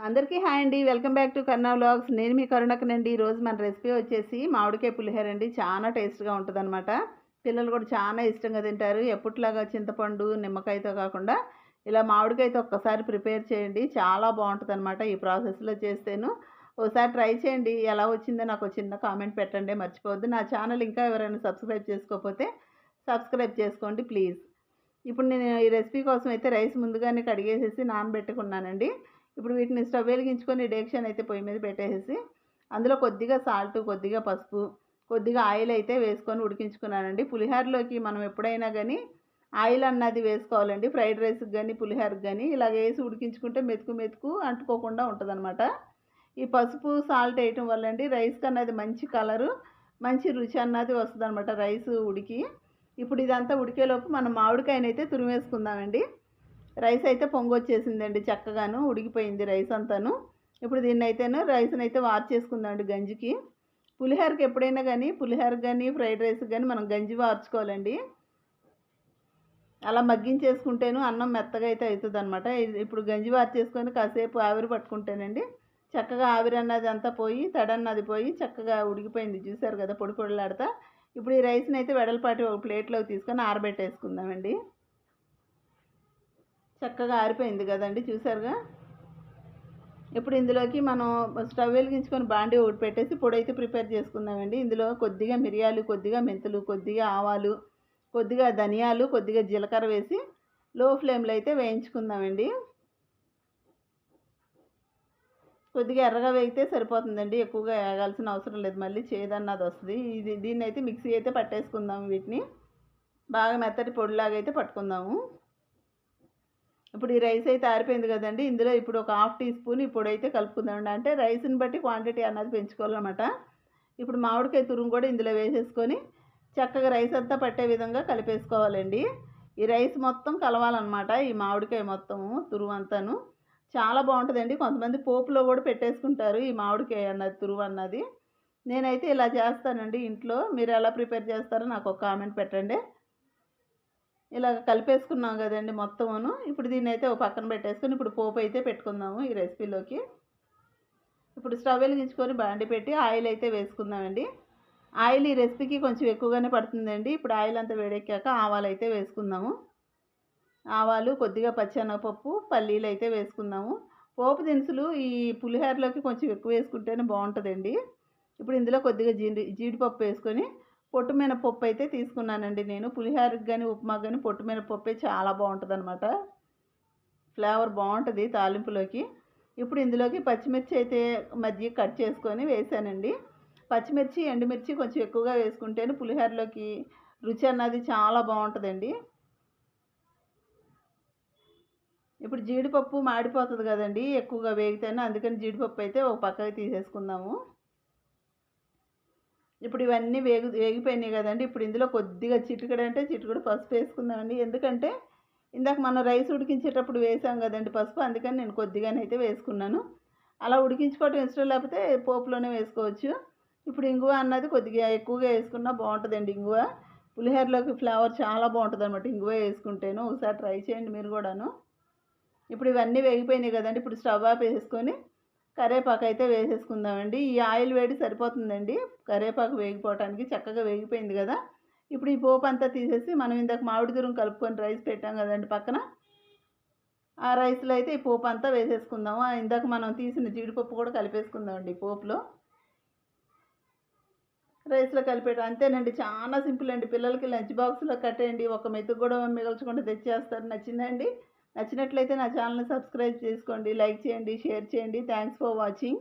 అందరికీ హాయ్ అండి. Welcome back to Kanna vlogs. నేను మీ కరుణకనండి ఈరోజు మన రెసిపీ వచ్చేసి మామిడికాయ పులిహోర అండి. చాలా టేస్ట్గా ఉంటుందన్నమాట. పిల్లలు కూడా చాలా ఇష్టంగా తింటారు. ఎప్పట్లాగా చింతపండు నిమ్మకాయతో కాకుండా ఇలా మామిడికాయతో ఒక్కసారి ప్రిపేర్ చేయండి. చాలా బాగుంటుంది అనమాట ఈ ప్రాసెస్లో చేస్తేను. ఒకసారి ట్రై చేయండి. ఎలా వచ్చిందో నాకు చిన్న కామెంట్ పెట్టండి. మర్చిపోవద్దు. నా ఛానల్ ఇంకా ఎవరైనా సబ్స్క్రైబ్ చేసుకోకపోతే సబ్స్క్రైబ్ చేసుకోండి ప్లీజ్. ఇప్పుడు నేను ఈ రెసిపీ కోసం అయితే రైస్ ముందుగానే కడిగేసేసి నానబెట్టుకున్నానండి. ఇప్పుడు వీటిని స్టవ్ వెలిగించుకొని డేక్షన్ అయితే పొయ్యి మీద పెట్టేసి అందులో కొద్దిగా సాల్ట్ కొద్దిగా పసుపు కొద్దిగా ఆయిల్ అయితే వేసుకొని ఉడికించుకున్నానండి. పులిహోరలోకి మనం ఎప్పుడైనా కానీ ఆయిల్ అన్నది వేసుకోవాలండి. ఫ్రైడ్ రైస్కి కానీ పులిహోరకి కానీ ఇలాగ వేసి ఉడికించుకుంటే మెతుకు మెతుకు అంటుకోకుండా ఉంటుందన్నమాట. ఈ పసుపు సాల్ట్ వేయటం వల్ల అండి రైస్కి అన్నది మంచి కలరు మంచి రుచి అన్నది వస్తుంది అనమాట రైస్ ఉడికి. ఇప్పుడు ఇదంతా ఉడికేలోపు మనం మామిడికాయనైతే తురిమేసుకుందామండి. రైస్ అయితే పొంగొచ్చేసిందండి చక్కగాను ఉడికిపోయింది రైస్ అంతాను. ఇప్పుడు దీన్ని అయితేను రైస్ని అయితే వార్చేసుకుందామండి గంజికి. పులిహోరకి ఎప్పుడైనా కానీ పులిహోరకి కానీ ఫ్రైడ్ రైస్కి కానీ మనం గంజి వార్చుకోవాలండి. అలా మగ్గించేసుకుంటేను అన్నం మెత్తగా అయితే అవుతుంది అనమాట ఇప్పుడు గంజి వార్చేసుకొని కాసేపు ఆవిరి పట్టుకుంటేనండి చక్కగా ఆవిరి అన్నది అంతా పోయి తడన్నది పోయి చక్కగా ఉడికిపోయింది. చూసారు కదా పొడి పొడిలాడతా. ఇప్పుడు ఈ రైస్ని అయితే వెడల్పాటి ఒక ప్లేట్లోకి తీసుకొని ఆరబెట్టేసుకుందామండి. చక్కగా ఆరిపోయింది కదండి చూసారుగా? ఇప్పుడు ఇందులోకి మనం స్టవ్ వెలిగించుకొని బాండీ ఒకటి పెట్టేసి పొడి అయితే ప్రిపేర్ చేసుకుందామండి. ఇందులో కొద్దిగా మిరియాలు కొద్దిగా మెంతులు కొద్దిగా ఆవాలు కొద్దిగా ధనియాలు కొద్దిగా జీలకర్ర వేసి లో ఫ్లేమ్లో అయితే వేయించుకుందామండి. కొద్దిగా ఎర్రగా వేగితే సరిపోతుందండి. ఎక్కువగా వేగాల్సిన అవసరం లేదు. మళ్ళీ చేదన్నది వస్తుంది. ఇది దీన్ని అయితే మిక్సీ అయితే పట్టేసుకుందాము వీటిని. బాగా మెత్తటి పొడిలాగా అయితే పట్టుకుందాము. ఇప్పుడు ఈ రైస్ అయితే ఆరిపోయింది కదండి. ఇందులో ఇప్పుడు ఒక హాఫ్ టీ స్పూన్ ఇప్పుడు అయితే కలుపుకుందామండి. అంటే రైస్ని బట్టి క్వాంటిటీ అన్నది పెంచుకోవాలన్నమాట. ఇప్పుడు మామిడికాయ తురుము కూడా ఇందులో వేసేసుకొని చక్కగా రైస్ అంతా పట్టే విధంగా కలిపేసుకోవాలండి. ఈ రైస్ మొత్తం కలవాలన్నమాట ఈ మామిడికాయ మొత్తము తురువు అంతాను. చాలా బాగుంటుందండి. కొంతమంది పోపులో కూడా పెట్టేసుకుంటారు ఈ మామిడికాయ అన్నది తురువు అన్నది. నేనైతే ఇలా చేస్తానండి ఇంట్లో. మీరు ఎలా ప్రిపేర్ చేస్తారో నాకు ఒక కామెంట్ పెట్టండి. ఇలా కలిపేసుకున్నాం కదండి మొత్తమును. ఇప్పుడు దీన్ని అయితే ఒక పక్కన పెట్టేసుకొని ఇప్పుడు పోపు అయితే పెట్టుకుందాము ఈ రెసిపీలోకి. ఇప్పుడు స్టవ్ వెలిగించుకొని బాండి పెట్టి ఆయిల్ అయితే వేసుకుందామండి. ఆయిల్ ఈ రెసిపీకి కొంచెం ఎక్కువగానే పడుతుందండి. ఇప్పుడు ఆయిల్ అంతా వేడెక్కాక ఆవాలు అయితే వేసుకుందాము. ఆవాలు కొద్దిగా పచ్చెనగపప్పు పల్లీలు అయితే వేసుకుందాము. పోపు దినుసులు ఈ పులిహోరలోకి కొంచెం ఎక్కువ వేసుకుంటేనే బాగుంటుందండి. ఇప్పుడు ఇందులో కొద్దిగా జీడి జీడిపప్పు వేసుకొని పొట్టు మినపప్పు అయితే తీసుకున్నానండి నేను. పులిహోరకి కానీ ఉప్మాకి కానీ పొట్టు మినపప్పే చాలా బాగుంటుంది అనమాట ఫ్లేవర్ బాగుంటుంది తాలింపులోకి. ఇప్పుడు ఇందులోకి పచ్చిమిర్చి అయితే మధ్య కట్ చేసుకొని వేసానండి. పచ్చిమిర్చి ఎండుమిర్చి కొంచెం ఎక్కువగా వేసుకుంటేనే పులిహోరలోకి రుచి అన్నది చాలా బాగుంటుందండి. ఇప్పుడు జీడిపప్పు మాడిపోతుంది కదండి ఎక్కువగా వేగితేనే అందుకని జీడిపప్పు అయితే ఒక పక్కకి తీసేసుకుందాము. ఇప్పుడు ఇవన్నీ వేగు వేగిపోయినాయి కదండి. ఇప్పుడు ఇందులో కొద్దిగా చిటికడ అంటే చిటికడు పసుపు వేసుకుందామండి. ఎందుకంటే ఇందాక మనం రైస్ ఉడికించేటప్పుడు వేసాం కదండి పసుపు. అందుకని నేను కొద్దిగానైతే వేసుకున్నాను. అలా ఉడికించుకోవటం ఇష్టం లేకపోతే పోపులోనే వేసుకోవచ్చు. ఇప్పుడు ఇంగువ అన్నది కొద్దిగా ఎక్కువగా వేసుకున్నా బాగుంటుందండి ఇంగువ. పులిహోరలోకి ఫ్లేవర్ చాలా బాగుంటుంది అనమాట ఇంగువ వేసుకుంటేను. ఒకసారి ట్రై చేయండి మీరు కూడాను. ఇప్పుడు ఇవన్నీ వేగిపోయినాయి కదండి. ఇప్పుడు స్టవ్ ఆఫ్ వేసుకొని కరేపాకు అయితే వేసేసుకుందామండి. ఈ ఆయిల్ వేడి సరిపోతుందండి. కరేపాకు వేగిపోవటానికి చక్కగా వేగిపోయింది కదా. ఇప్పుడు ఈ పోపు అంతా తీసేసి మనం ఇందాక మామిడి దూరం కలుపుకొని రైస్ పెట్టాం కదండి పక్కన. ఆ రైస్లో అయితే ఈ పోపు అంతా వేసేసుకుందాము. ఇందాక మనం తీసిన జీడిపప్పు కూడా కలిపేసుకుందామండి పోపులో. రైస్లో కలిపేట అంతేనండి. చాలా సింపుల్ అండి. పిల్లలకి లంచ్ బాక్స్లో కట్టేయండి. ఒక మెతుకు కూడా మిగల్చకుండా తెచ్చేస్తారు. నచ్చిందండి నచ్చినట్లయితే నా ఛానల్ని సబ్స్క్రైబ్ చేసుకోండి లైక్ చేయండి షేర్ చేయండి. Thanks for watching